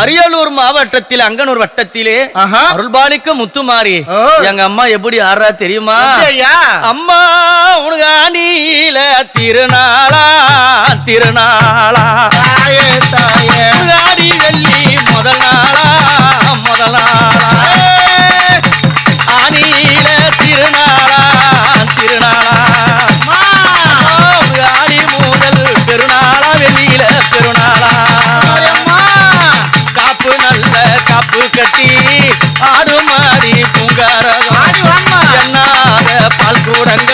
அரியலூர் மாவட்டத்தில் அங்கனூர் வட்டத்திலே அருள்பாலிக்க முத்துமாரி. எங்க அம்மா எப்படி ஆறா தெரியுமா? அம்மா உனக்கு ஆண்டியில திருநாளா திருநாளா. தாயே தாயே. ஆடி வெள்ளி முதல் நாளா முதல் நாளா. 돌아간다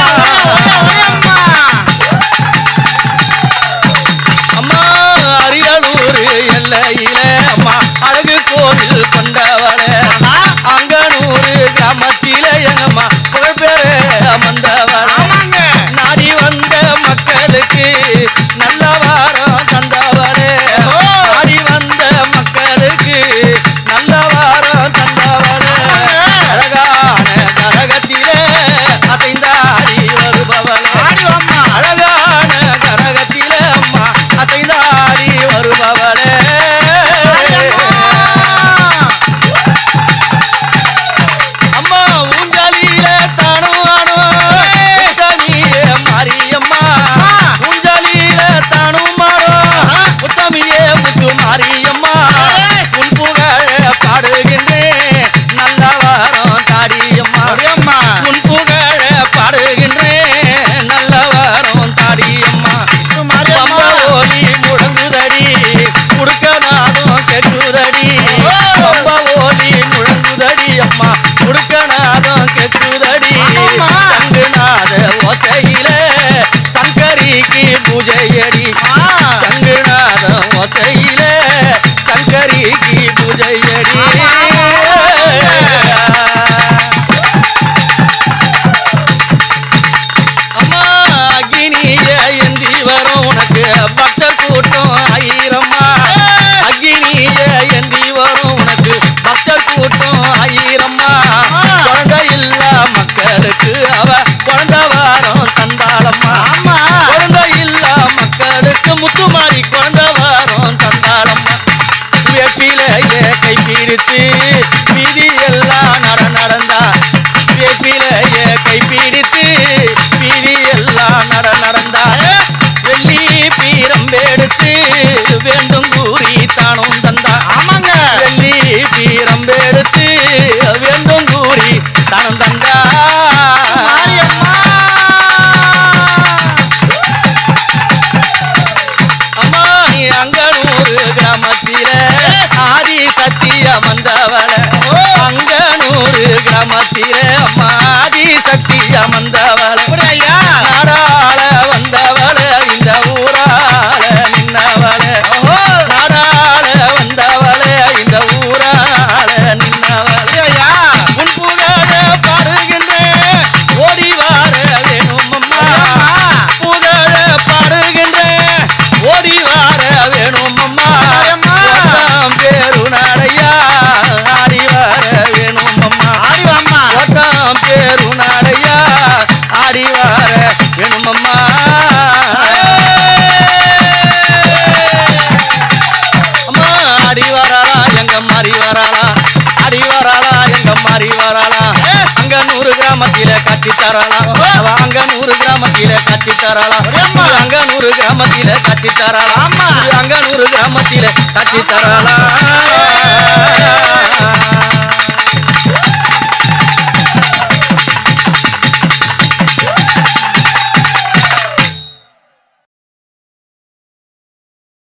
மிதியெல்லாம் நடன வணக்கம் வந்தவள அங்க நூறு கிராமத்தில மாதி சக்தி அமர்ந்தவள. நாடாள வராளா? அடி வராளா? எங்க மாறி வராளா? அங்க நூறு கிராமத்தில கட்சி தராளா. அங்க நூறு கிராமத்தில கட்சி தராளா. அங்க நூறு கிராமத்தில கட்சி தராளா. அங்க நூறு கிராமத்தில கட்சி தராளா.